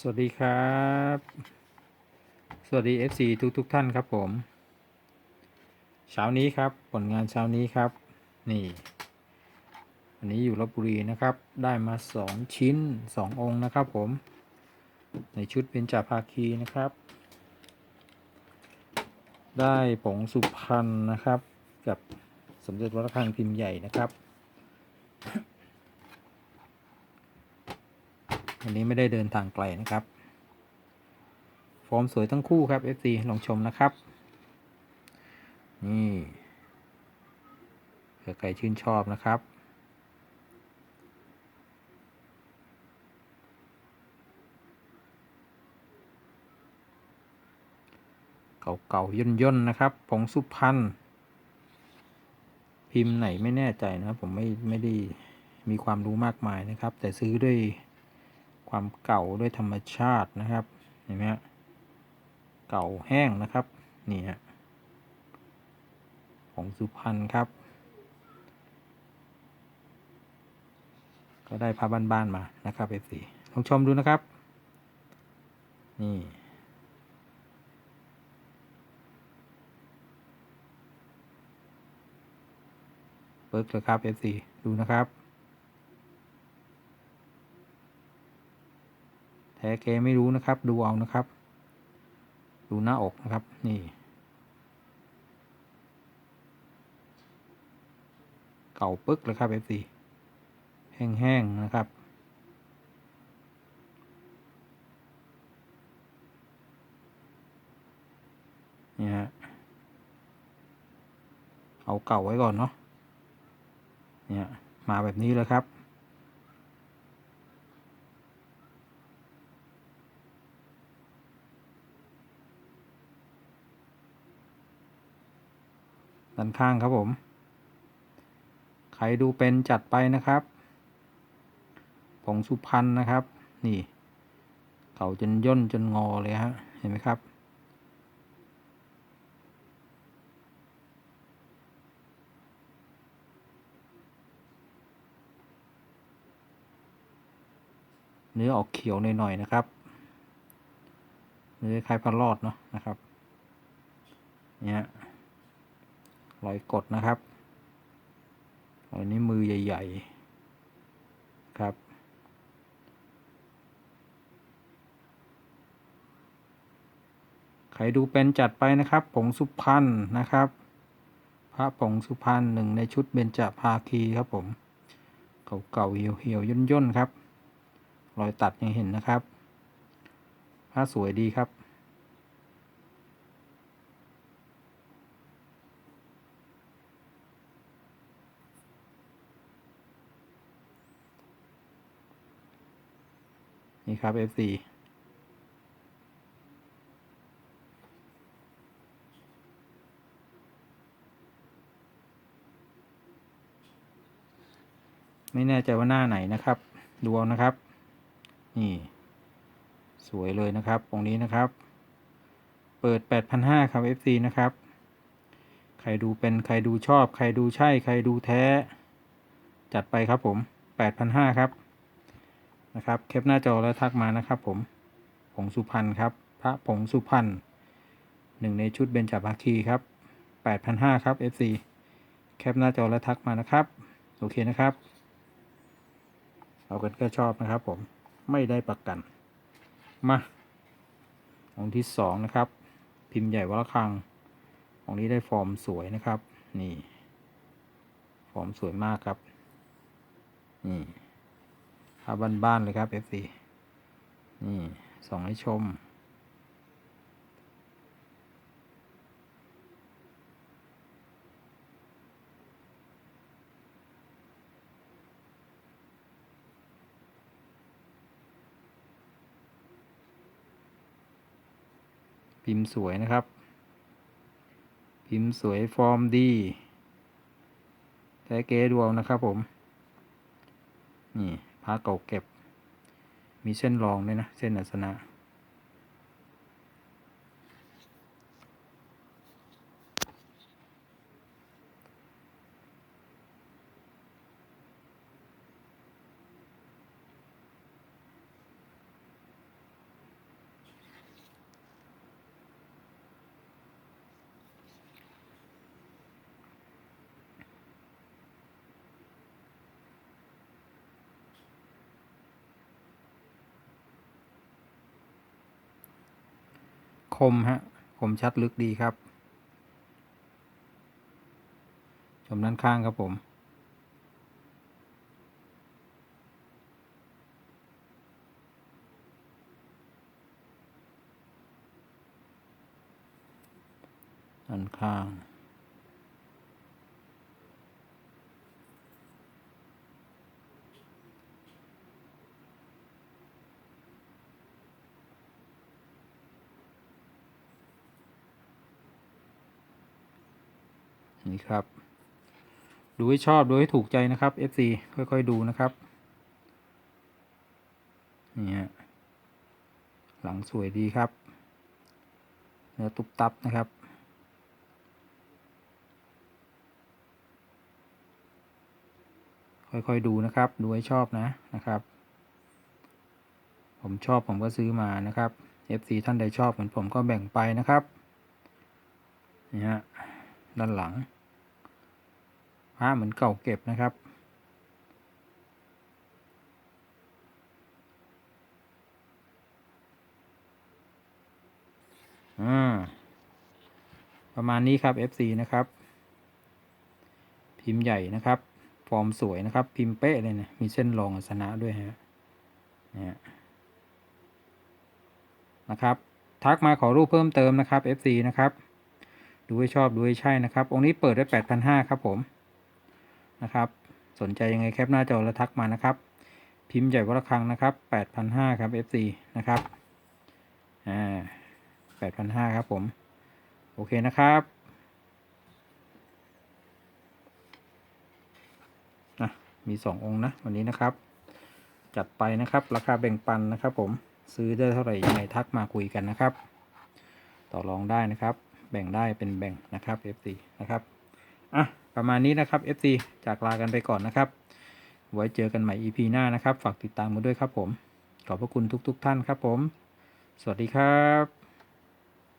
สวัสดีครับ สวัสดี FC ทุกทุกท่านครับผม เช้านี้ครับผลงานเช้านี้ครับ นี่วันนี้อยู่ลบบุรีนะครับ ได้มา 2 ชิ้น 2 องค์นะครับผม ในชุดเป็นจ่าภาคีนะครับ ได้ผงสุพรรณนะครับ กับสมเด็จวัดระฆังพิมพ์ใหญ่นะครับ นี้ไม่ได้เดินทางไกลนะครับ ฟอร์มสวยทั้งคู่ครับ FC ลองชมนะครับ นี่เผื่อใครชื่นชอบนะครับเก่าๆย่นๆนะครับ ผงสุพรรณพิมพ์ไหนไม่แน่ใจนะครับผมไม่ไม่ได้มีความรู้มากมายนะครับ แต่ซื้อด้วย ความเก่าด้วยธรรมชาตินะครับ เห็นไหมฮะ เก่าแห้งนะครับ นี่ฮะ ของสุพรรณครับ ก็ได้พาบ้านๆมานะครับเอฟซีลองชมดูนะครับ นี่เปิดเลยครับ F4 ดูนะครับ แท้เกไม่รู้นะครับ ดูเอานะครับ ดูหน้าอกนะครับ นี่ เก่าปึ๊กเลยครับ F4 แห้งๆนะครับนี่ฮะเอาเก่าไว้ก่อนเนาะเนี่ยมาแบบนี้เลยครับ ด้านข้างครับผม ใครดูเป็นจัดไปนะครับ ผงสุพรรณนะครับ นี่เก่าจนย่นจนงอเลยฮะ เห็นไหมครับ เนื้อออกเขียวหน่อยๆนะครับเนื้อคล้ายพะรอดเนาะนะครับ เนี่ย รอยกดนะครับอยนี้มือใหญ่ ๆ ครับ ใครดูเป็นจัดไปนะครับ ผงสุพรรณนะครับ พระผงสุพรรณหนึ่งในชุดเบญจภาคีครับผม เก่าๆเหี่ยวๆย่นๆครับ รอยตัดยังเห็นนะครับผ้าสวยดีครับ นี่ครับ F4 ไม่แน่ใจว่าหน้าไหนนะครับ ดูเอานะครับ นี่ สวยเลยนะครับ ตรงนี้นะครับ เปิด 8,500 ครับ FC นะครับ ใครดูเป็นใครดูชอบ ใครดูใช่ ใครดูแท้ จัดไปครับผม 8,500 ครับ นะครับแคปหน้าจอแล้วทักมานะครับผมผงสุพรรณครับ พระผงสุพรรณหนึ่งในชุดเบญจภาคีครับ8,500ครับ FC แคปหน้าจอแล้วทักมานะครับ โอเคนะครับ เอากันก็ชอบนะครับผมไม่ได้ประกัน มาองค์ที่สองนะครับ พิมพ์ใหญ่วัดระฆังองค์นี้ได้ฟอร์มสวยนะครับ นี่ ฟอร์มสวยมากครับนี่ ภาพบ้านๆเลยครับ FC นี่ส่องให้ชม พิมพ์สวยนะครับ พิมพ์สวยฟอร์มดีแต่เก๋ดูเอานะครับผม นี่ ผ้าเก่าเก็บ มีเส้นรองด้วยนะ เส้นอัสนะ น คมฮะ คมชัดลึกดีครับ ชมด้านข้างครับผม ด้านข้าง นี่ครับ ดูให้ชอบดูให้ถูกใจนะครับ FC ค่อยๆดูนะครับนี่ฮะหลังสวยดีครับเนื้อตุบตับนะครับค่อย ๆ ดูนะครับ ดูให้ชอบนะนะครับ ผมชอบผมก็ซื้อมานะครับ FC ท่านใดชอบเหมือนผมก็แบ่งไปนะครับ นี่ฮะ ด้านหลัง ผ้าเหมือนเก่าเก็บนะครับ อ่า ประมาณนี้ครับ FC นะครับ พิมพ์ใหญ่นะครับ ฟอร์มสวยนะครับ พิมพ์เป๊ะเลยเนะ มีเส้นรองอัสนะด้วยฮะเนี่ยนะครับ ทักมาขอรูปเพิ่มเติมนะครับ FC นะครับ ดูให้ชอบดูให้ใช่นะครับ องค์นี้เปิดได้แปดพันห้าครับผม นะครับ สนใจยังไงแคปหน้าจอแล้วทักมานะครับ พิมพ์ใหญ่วัดระฆังนะครับแปดพันห้าครับ FC นะครับอ่าแปดพันห้าครับผม โอเคนะครับนะมีสององค์นะ วันนี้นะครับ จัดไปนะครับ ราคาแบ่งปันนะครับ ผมซื้อได้เท่าไหร่ยังไงทักมาคุยกันนะครับ ต่อรองได้นะครับ แบ่งได้เป็นแบ่งนะครับ FC นะครับ อะประมาณนี้นะครับ FC จากลากันไปก่อนนะครับ ไว้เจอกันใหม่ EP หน้านะครับ ฝากติดตามมาด้วยครับผม ขอบพระคุณทุกๆทท่านครับผม สวัสดีครับ